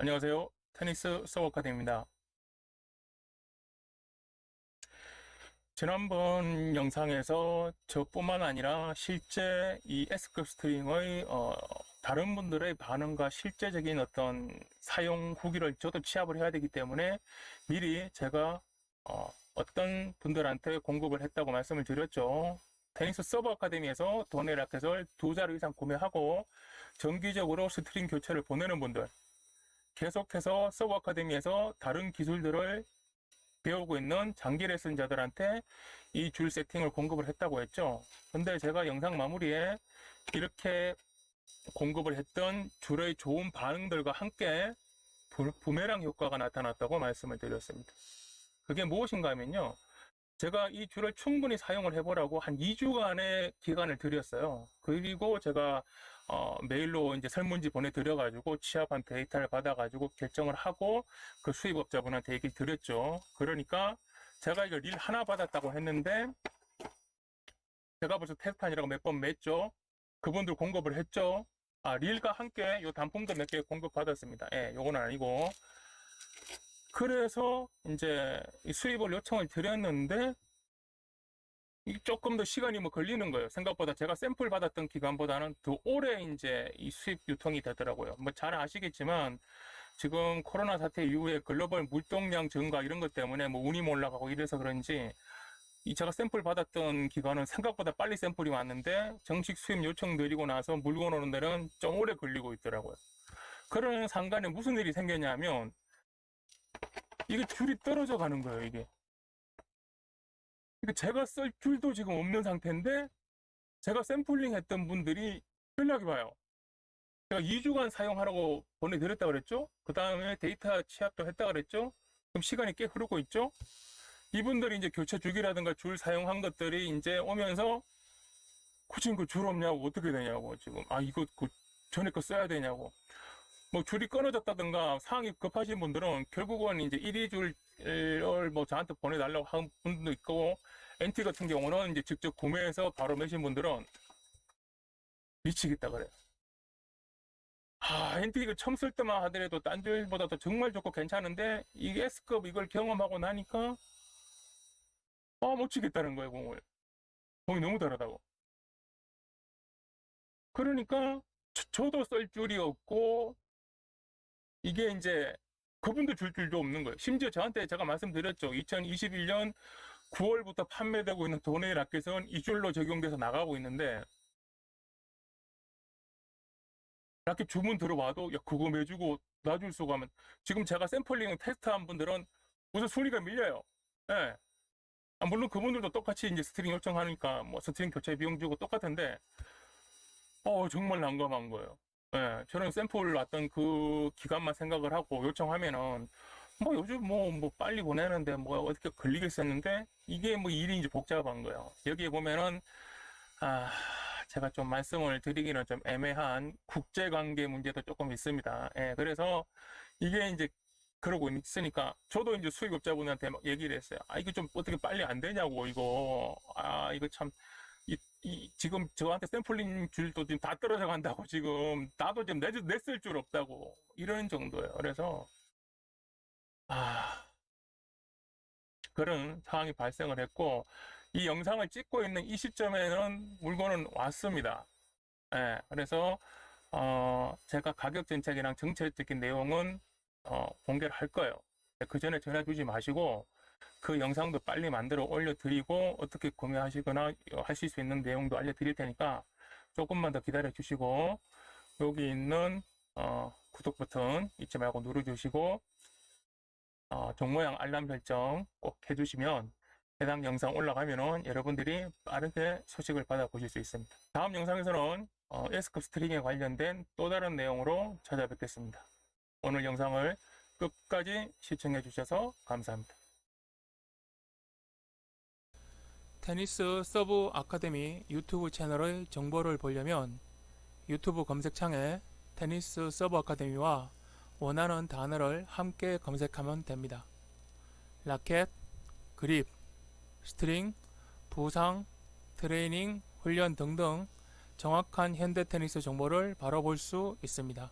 안녕하세요. 테니스 서버카드입니다. 지난번 영상에서 저뿐만 아니라 실제 이 S급 스트링의 어, 다른 분들의 반응과 실제적인 어떤 사용 후기를 저도 취합을 해야 되기 때문에 미리 제가 어, 어떤 분들한테 공급을 했다고 말씀을 드렸죠. 테니스 서버 아카데미에서 도네 라켓을 두 자루 이상 구매하고 정기적으로 스트링 교체를 보내는 분들 계속해서 서브 아카데미에서 다른 기술들을 배우고 있는 장기 레슨자들한테 이 줄 세팅을 공급을 했다고 했죠. 근데 제가 영상 마무리에 이렇게 공급을 했던 줄의 좋은 반응들과 함께 부- 부메랑 효과가 나타났다고 말씀을 드렸습니다. 그게 무엇인가 하면요. 제가 이 줄을 충분히 사용을 해보라고 한 2주간의 기간을 드렸어요. 그리고 제가 어, 메일로 이제 설문지 보내드려가지고 취합한 데이터를 받아가지고 결정을 하고 그 수입업자분한테 얘기를 드렸죠. 그러니까 제가 이거 릴 하나 받았다고 했는데 제가 벌써 테스트판이라고 몇 번 맸죠. 그분들 공급을 했죠. 아, 릴과 함께 요 단품도 몇 개 공급받았습니다. 예, 요거는 아니고. 그래서 이제 이 수입을 요청을 드렸는데 이 조금 더 시간이 뭐 걸리는 거예요. 생각보다 제가 샘플 받았던 기간보다는 더 오래 이제 이 수입 유통이 되더라고요. 뭐 잘 아시겠지만 지금 코로나 사태 이후에 글로벌 물동량 증가 이런 것 때문에 뭐 운임 올라가고 이래서 그런지 이 제가 샘플 받았던 기간은 생각보다 빨리 샘플이 왔는데 정식 수입 요청 드리고 나서 물건 오는 데는 좀 오래 걸리고 있더라고요. 그런 상간에 무슨 일이 생겼냐면 이게 줄이 떨어져 가는 거예요, 이게. 그러니까 제가 쓸 줄도 지금 없는 상태인데 제가 샘플링 했던 분들이 연락이 와요. 제가 2주간 사용하라고 보내드렸다 그랬죠? 그 다음에 데이터 취합도 했다 그랬죠? 그럼 시간이 꽤 흐르고 있죠? 이분들이 이제 교체 주기라든가 줄 사용한 것들이 이제 오면서 그 친구 줄 없냐고 어떻게 되냐고 지금 아 이거 그 전에 거 써야 되냐고 뭐 줄이 끊어졌다든가 상황이 급하신 분들은 결국은 이제 1위 줄을 뭐 저한테 보내달라고 한 분도 있고 NT 같은 경우는 이제 직접 구매해서 바로 매신 분들은 미치겠다 그래요. 아, 이거 처음 쓸 때만 하더라도 딴 줄보다도 정말 좋고 괜찮은데 이게 S급 이걸 경험하고 나니까 아, 못 치겠다는 거예요, 공을. 공이 너무 다르다고. 그러니까 저, 도쓸 줄이 없고 이게 이제 그분도 줄 줄도 없는 거예요. 심지어 저한테 제가 말씀드렸죠. 2021년 9월부터 판매되고 있는 도네일 라켓은 이 줄로 적용돼서 나가고 있는데 라켓 주문 들어와도 야 그거 매주고 놔줄 수가 하면 지금 제가 샘플링 테스트한 분들은 무슨 순위가 밀려요. 예. 아, 물론 그분들도 똑같이 이제 스트링 요청하니까 뭐 스트링 교체 비용 주고 똑같은데 어 정말 난감한 거예요. 예, 저는 샘플 왔던 그 기간만 생각을 하고 요청하면은 뭐 요즘 뭐, 뭐 빨리 보내는데 뭐 어떻게 걸리겠었는데 이게 뭐 일이 이제 복잡한 거예요. 여기에 보면은 아, 제가 좀 말씀을 드리기는 좀 애매한 국제관계 문제도 조금 있습니다. 예, 그래서 이게 이제 그러고 있으니까 저도 이제 수입업자분한테 막 얘기를 했어요. 아, 이거 좀 어떻게 빨리 안 되냐고 이거. 아, 이거 참 이, 이, 지금 저한테 샘플링 줄도 지금 다 떨어져 간다고 지금 나도 지금 내, 냈을 줄 없다고 이런 정도예요. 그래서 아 그런 상황이 발생을 했고 이 영상을 찍고 있는 이 시점에는 물건은 왔습니다. 예, 그래서 어, 제가 가격 정책이랑 정책적인 내용은 어, 공개를 할 거예요. 그 전에 전화 주지 마시고 그 영상도 빨리 만들어 올려드리고 어떻게 구매하시거나 하실 수 있는 내용도 알려드릴 테니까 조금만 더 기다려 주시고 여기 있는 어, 구독 버튼 잊지 말고 눌러주시고 어, 종모양 알람 설정 꼭 해주시면 해당 영상 올라가면은 여러분들이 빠르게 소식을 받아보실 수 있습니다. 다음 영상에서는 어, S급 스트링에 관련된 또 다른 내용으로 찾아뵙겠습니다. 오늘 영상을 끝까지 시청해 주셔서 감사합니다. 테니스 서브 아카데미 유튜브 채널의 정보를 보려면 유튜브 검색창에 테니스 서브 아카데미와 원하는 단어를 함께 검색하면 됩니다. 라켓, 그립, 스트링, 부상, 트레이닝, 훈련 등등 정확한 현대 테니스 정보를 바로 볼 수 있습니다.